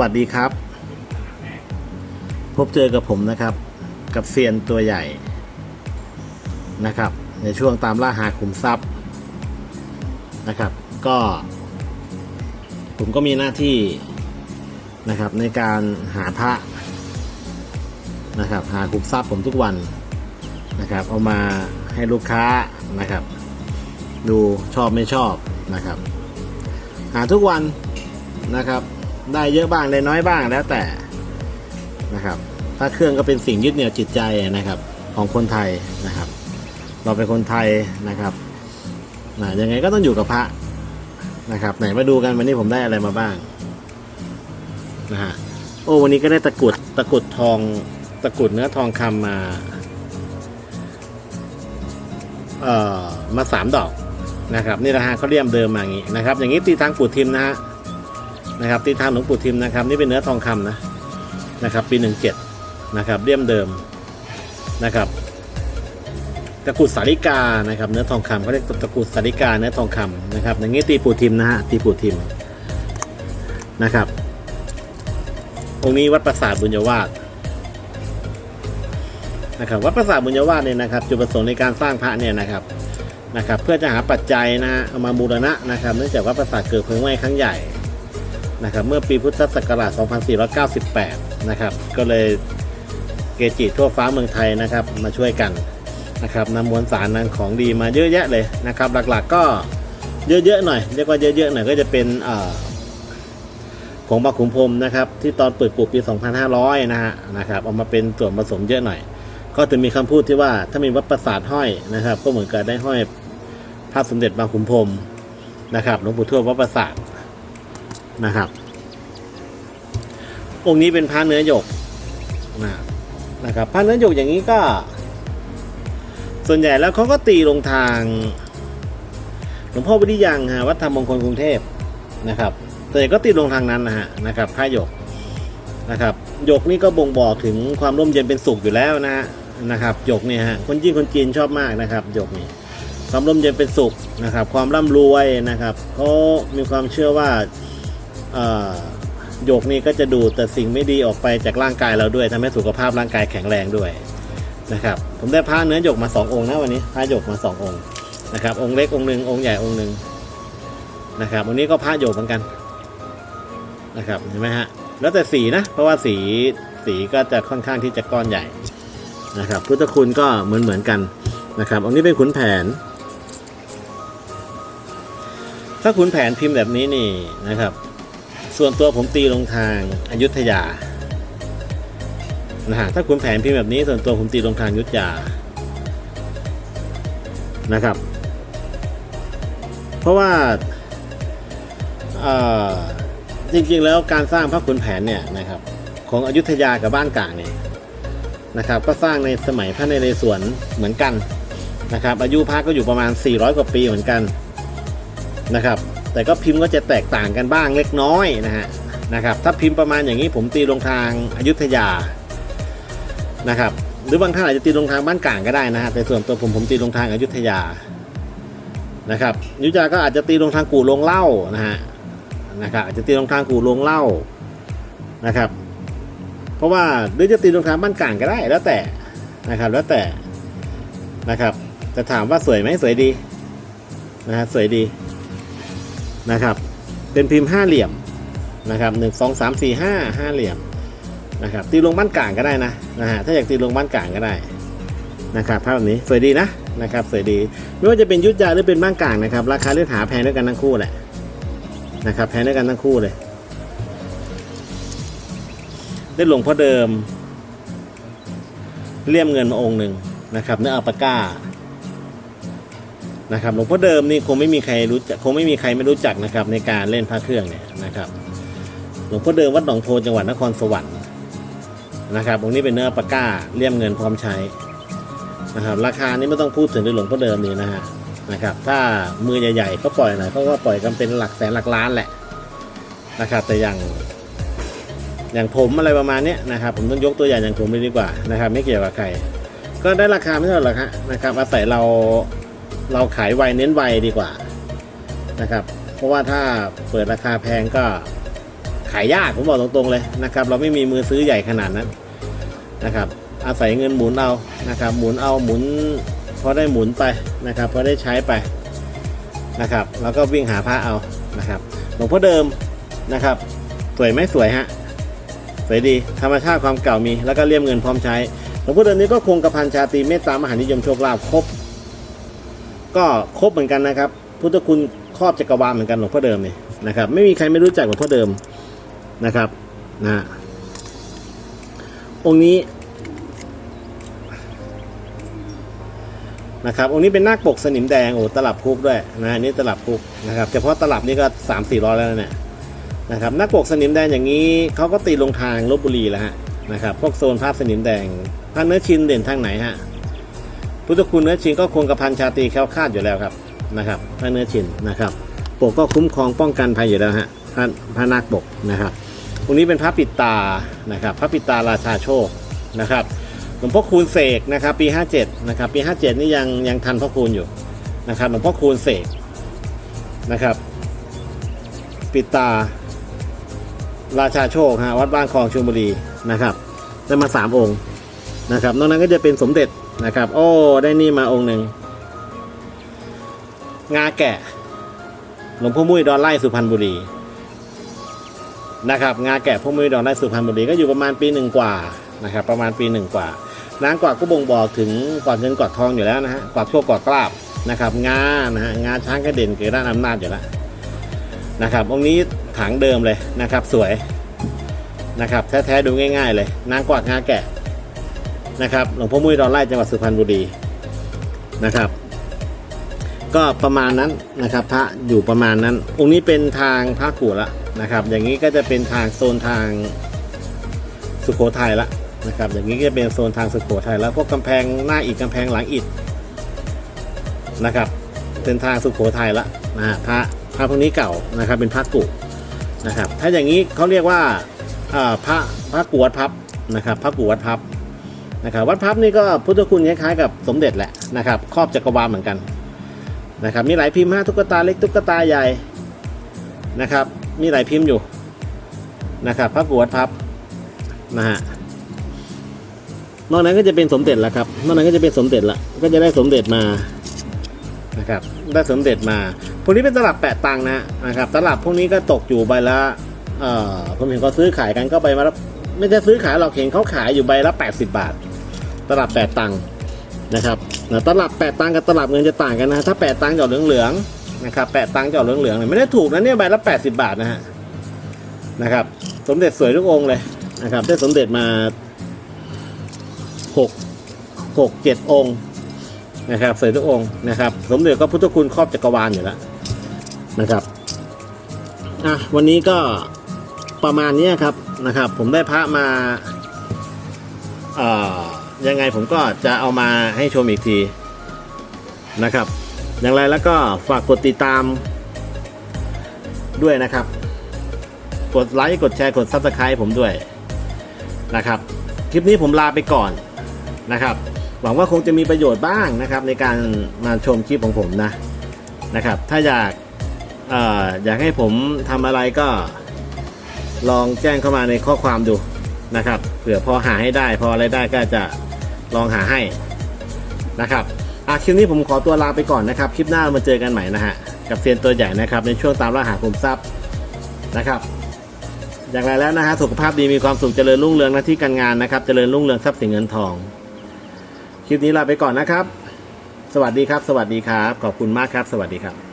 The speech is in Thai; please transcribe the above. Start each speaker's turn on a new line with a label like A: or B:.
A: วัสดีครับ พบเจอกับผมนะครับ กับเซียนตัวใหญ่นะครับ ในช่วงตามล่าหาขุมทรัพย์นะครับ ก็ ผมก็มีหน้าที่นะครับ ในการหาพระนะครับ หาขุมทรัพย์ผมทุกวันนะครับ เอามาให้ลูกค้านะครับ ดูชอบไม่ชอบนะครับ หาทุกวันนะครับ ได้เยอะบ้างได้น้อยบ้างแล้วแต่นะครับ ถ้าเครื่องก็เป็นสิ่งยึดเหนี่ยวจิตใจนะครับ ของคนไทยนะครับ เราเป็นคนไทยนะครับนะยังไงก็ต้องอยู่กับพระนะครับ ไหนมาดูกันวันนี้ผมได้อะไรมาบ้างนะฮะโอ้วันนี้ก็ได้ตะกรุดตะกรุดทองตะกรุดเนื้อทองคำมาเอ่อมาสามดอกนะครับ นี่นะฮะเขาเรียมเดิมมาอย่างนี้นะครับ อย่างนี้ตีทางปู่ทิมนะฮะ นะครับตีทางหลวงปู่ทิมนะครับ นี่เป็นเนื้อทองคำนะนะครับ ปีหนึ่งเจ็ดนะครับเลี่ยมเดิมนะครับ ตะกุดสาริกานะครับ เนื้อทองคำเขาเรียกตะกุดสาริกาเนื้อทองคำนะครับ อย่างนี้ตีปู่ทิมนะฮะตีปู่ทิมนะครับองค์นี้วัดปราสาทบุญยวาสนะครับวัดปราสาทบุญยวาสเนี่ยนะครับ จุดประสงค์ในการสร้างพระเนี่ยนะครับนะครับ เพื่อจะหาปัจจัยนะฮะเอามาบูรณะนะครับ เนื่องจากว่าปราสาทเกิดเพลิงไหม้ครั้งใหญ่ นะครับเมื่อปีพุทธศักราช 2498 นะครับก็เลยเกจิทั่วฟ้าเมืองไทยนะครับมาช่วยกันนะครับนำมวลสารนั้นของดีมาเยอะแยะเลยนะครับ หลักๆก็เยอะๆหน่อยเรียกว่าเยอะๆหน่อยก็จะเป็นผงบาขุมพรมนะครับที่ตอนเปิดปลูกปี 2500 นะฮะนะครับเอามาเป็นส่วนผสมเยอะหน่อย ก็จะมีคำพูดที่ว่าถ้ามีวัดประสาทห้อยนะครับ ก็เหมือนกับได้ห้อยพระสมเด็จบางขุนพรมนะครับหลวงปู่ทวดวัดประสาท นะครับ องค์นี้เป็นพระเนื้อหยกนะนะครับพระเนื้อหยกอย่างนี้ก็ ส่วนใหญ่แล้วเขาก็ตีลงทางหลวงพ่อวิริยังฮะวัดธรรมมงคลกรุงเทพนะครับส่วนใหญ่ก็ตีลงทางนั้นนะฮะนะครับพระหยกนะครับหยกนี่ก็บ่งบอกถึงความร่มเย็นเป็นสุขอยู่แล้วนะฮะนะครับหยกเนี่ยฮะคนจีนคนจีนชอบมากนะครับหยกนี่ความร่มเย็นเป็นสุขนะครับ ความร่ำรวยนะครับเขามีความเชื่อว่าเอ่อ หยกนี่ก็จะดูดแต่สิ่งไม่ดีออกไปจากร่างกายเราด้วยทำให้สุขภาพร่างกายแข็งแรงด้วยนะครับ ผมได้พระเนื้อหยกมาสององค์นะวันนี้พระหยกมาสององค์นะครับองค์เล็กองค์หนึ่งองค์ใหญ่องค์หนึ่งนะครับวันนี้ก็พระหยกเหมือนกันนะครับเห็นไหมฮะแล้วแต่สีนะเพราะว่าสีสีก็จะค่อนข้างที่จะก้อนใหญ่นะครับพุทธคุณก็เหมือนเหมือนกันนะครับองค์นี้เป็นขุนแผน ถ้าขุนแผนพิมพ์แบบนี้นี่นะครับ ส่วนตัวผมตีลงทางอายุทยานะฮะถ้าขุนแผนพิมพ์แบบนี้ส่วนตัวผมตีลงทางยุทธยานะครับ เพราะว่าจริงๆแล้วการสร้างพระขุนแผนเนี่ยนะครับ ของอยุธยากับบ้านกลางเนี่ยนะครับ ก็สร้างในสมัยพระนเรศวรเหมือนกันนะครับ อายุพระก็อยู่ประมาณ 400 กว่าปีเหมือนกันนะครับ แต่ก็พิมพ์ก็จะแตกต่างกันบ้างเล็กน้อยนะฮะนะครับ ถ้าพิมพ์ประมาณอย่างนี้ผมตีลงทางอายุทยานะครับ หรือบางท่านอาจจะตีลงทางบ้านกลางก็ได้นะฮะแต่ส่วนตัวผมผมตีลงทางอายุทยานะครับอยุธยาก็อาจจะตีลงทางกู่ลงเล้านะฮะนะครับอาจจะตีลงทางกู่ลงเล้านะครับ เพราะว่าหรือจะตีลงทางบ้านกลางก็ได้แล้วแต่นะครับ แล้วแต่นะครับ จะถามว่าสวยไหมสวยดีนะฮะสวยดี นะครับ เป็นพิมพ์ห้าเหลี่ยมนะครับหนึ่งสองสามสี่ห้าห้าเหลี่ยมนะครับตีลงบ้านกลางก็ได้นะนะฮะถ้าอยากตีลงบ้านกลางก็ได้นะครับภาพแบบนี้สวยดีนะนะครับสวยดีไม่ว่าจะเป็นยุทธยาหรือเป็นบ้านกลางนะครับ ราคาเลือกหาแพงด้วยกันทั้งคู่แหละนะครับแพงด้วยกันทั้งคู่เลยได้หลวงพ่อเดิมเลี่ยมเงินมาองค์หนึ่งนะครับเนื้ออัลปาก้า นะครับหลวงพ่อเดิมนี่คงไม่มีใครรู้จักคงไม่มีใครไม่รู้จักนะครับในการเล่นพระเครื่องเนี่ยนะครับหลวงพ่อเดิมวัดหนองโพจังหวัดนครสวรรค์นะครับองค์นี้เป็นเนื้อปากก้าเลี่ยมเงินพร้อมใช้นะครับราคานี้ไม่ต้องพูดถึงในหลวงพ่อเดิมนี่นะฮะนะครับถ้ามือใหญ่ๆก็ปล่อยหน่อยเขาก็ปล่อยกันเป็นหลักแสนหลักล้านแหละนะครับแต่อย่างอย่างผมอะไรประมาณนี้นะครับผมต้องยกตัวอย่างอย่างผมเลยดีกว่านะครับ ไม่เกี่ยวกับใคร ก็ได้ราคาไม่เท่าไหร่หรอกฮะนะครับอาศัยเรา เราขายไวเน้นไวดีกว่านะครับ เพราะว่าถ้าเปิดราคาแพงก็ขายยากผมบอกตรงๆเลยนะครับ เราไม่มีมือซื้อใหญ่ขนาดนั้นนะครับ อาศัยเงินหมุนเอานะครับ หมุนเอาหมุนพอได้หมุนไปนะครับพอได้ใช้ไปนะครับ แล้วก็วิ่งหาพระเอานะครับหลวงพ่อเดิมนะครับ สวยไหมสวยฮะสวยดีธรรมชาติความเก่ามี แล้วก็เลี่ยมเงินพร้อมใช้หลวงพ่อเดิมนี้ก็คงกระพันชาตีเมตตามหานิยมโชคลาภครบ ก็ครบเหมือนกันนะครับ พุทธคุณครอบจักรวาลเหมือนกันหลวงพ่อเดิมเนี่ยนะครับ ไม่มีใครไม่รู้จักหลวงพ่อเดิมนะครับนะองค์นี้นะครับองค์นี้เป็นนาคปกสนิมแดงโอ้ตลับคุกด้วยนะนี่ตลับคุกนะครับเฉพาะตลับนี่ก็สามสี่ร้อยแล้วเนี่ยนะครับนาคปกสนิมแดงอย่างนี้เขาก็ตีลงทางลบบุรีแล้วฮะนะครับพวกโซนภาพสนิมแดงภาคเนื้อชินเด่นทางไหนฮะ พุทธคุณเนื้อชินก็คงกระพันชาตรีแคล้วคาดอยู่แล้วครับนะครับพระเนื้อชินนะครับ ปกก็คุ้มครองป้องกันภัยอยู่แล้วฮะพระพระนาคปกนะครับตรงนี้เป็นพระปิตานะครับพระปิตาราชาโชคนะครับหลวงพ่อคูณเสกนะครับปี 57นะครับปี 57 นี่ยังยังทันพ่อคูณอยู่นะครับหลวงพ่อคูณเสกนะครับ ปิตา ราชาโชคฮะวัดบ้านคลองชลบุรีนะครับได้มาสามองค์นะครับนอกนั้นก็จะเป็นสมเด็จ นะครับ โอ้ ได้นี่มาองค์หนึ่ง งาแกะ หลวงพ่อมุ้ยดอนไล่สุพรรณบุรี นะครับ งาแกะพ่อมุ้ยดอนไล่สุพรรณบุรีก็อยู่ประมาณปีหนึ่งกว่านะครับ ประมาณปีหนึ่งกว่านางกวักก็บ่งบอกถึงกอดเงินกอดทองอยู่แล้วนะฮะกอดโชคกอดกล้าบนะครับงานะฮะงาช้างกระเด่นเกิดด้านอำนาจอยู่แล้วนะครับองค์นี้ถังเดิมเลยนะครับ สวยนะครับ แท้ๆดูง่าย ๆ เลยนางกวักงาแกะ นะครับหลวงพ่อมุ้ยดอนไร่จังหวัดสุพรรณบุรีนะครับ ก็ประมาณนั้นนะครับพระอยู่ประมาณนั้น องค์นี้เป็นทางพระกูละนะครับ อย่างนี้ก็จะเป็นทางโซนทางสุโขทัยละนะครับ อย่างนี้ก็จะเป็นโซนทางสุโขทัยแล้วพวกกำแพงหน้าอิฐกำแพงหลังอิฐนะครับ เป็นทางสุโขทัยละนะพระพระพวกนี้เก่านะครับ เป็นพระกุนะครับ ถ้าอย่างนี้เขาเรียกว่าอ่าพระพระกวดพับนะครับ พระกวดพับ นะครับวัดพับนี่ก็พุทธคุณคล้ายๆกับสมเด็จแหละนะครับครอบจักรวาลเหมือนกันนะครับมีหลายพิมพ์ฮะตุ๊กตาเล็กตุ๊กตาใหญ่นะครับมีหลายพิมพ์อยู่นะครับพระกวดพับนะฮะนอกนั้นก็จะเป็นสมเด็จละครับนอกนั้นก็จะเป็นสมเด็จละก็จะได้สมเด็จมานะครับได้สมเด็จมาพวกนี้เป็นตลับแปะตังนะนะครับตลับพวกนี้ก็ตกอยู่ใบละเอ่อผมเห็นเขาซื้อขายกันก็ใบมาละไม่ใช่ซื้อขายหรอกเห็นเขาขายอยู่ใบละ 80 บาท ตลับแปดตังค์นะครับตลับแปดตังค์กับตลับเงินจะต่างกันนะถ้าแปดตังค์จะออกเหลืองๆนะครับแปดตังค์จะออกเหลืองๆไม่ได้ถูกนะเนี่ยใบละแปดสิบาทนะฮะนะครับสมเด็จสวยทุกองเลยนะครับได้สมเด็จมาหกหกเจ็ดองค์นะครับสวยทุกองค์นะครับ สมเด็จก็พุทธคุณครอบจักรวาลอยู่แล้วนะครับอะวันนี้ก็ประมาณนี้ครับนะครับ ผมได้พระมาอ่อ ยังไงผมก็จะเอามาให้ชมอีกทีนะครับ อย่างไรแล้วก็ฝากกดติดตามด้วยนะครับ กดไลค์กดแชร์กด Subscribe ผมด้วยนะครับ คลิปนี้ผมลาไปก่อนนะครับ หวังว่าคงจะมีประโยชน์บ้างนะครับ ในการมาชมคลิปของผมนะนะครับ ถ้าอยากออยากให้ผมทำอะไรก็ลองแจ้งเข้ามาในข้อความดูนะครับเผื่อพอหาให้ได้ พออะไรได้ก็จะ ลองหาให้นะครับอะคลิปนี้ผมขอตัวลาไปก่อนนะครับ คลิปหน้ามาเจอกันใหม่นะฮะ กับเซียนตัวใหญ่นะครับ ในช่วงตามล่าหาคุมทรัพย์นะครับ อย่างไรแล้วนะฮะสุขภาพดีมีความสุขเจริญรุ่งเรืองหน้าที่การงานนะครับ เจริญรุ่งเรืองทรัพย์สินเงินทอง คลิปนี้ลาไปก่อนนะครับ สวัสดีครับ สวัสดีครับ ขอบคุณมากครับ สวัสดีครับ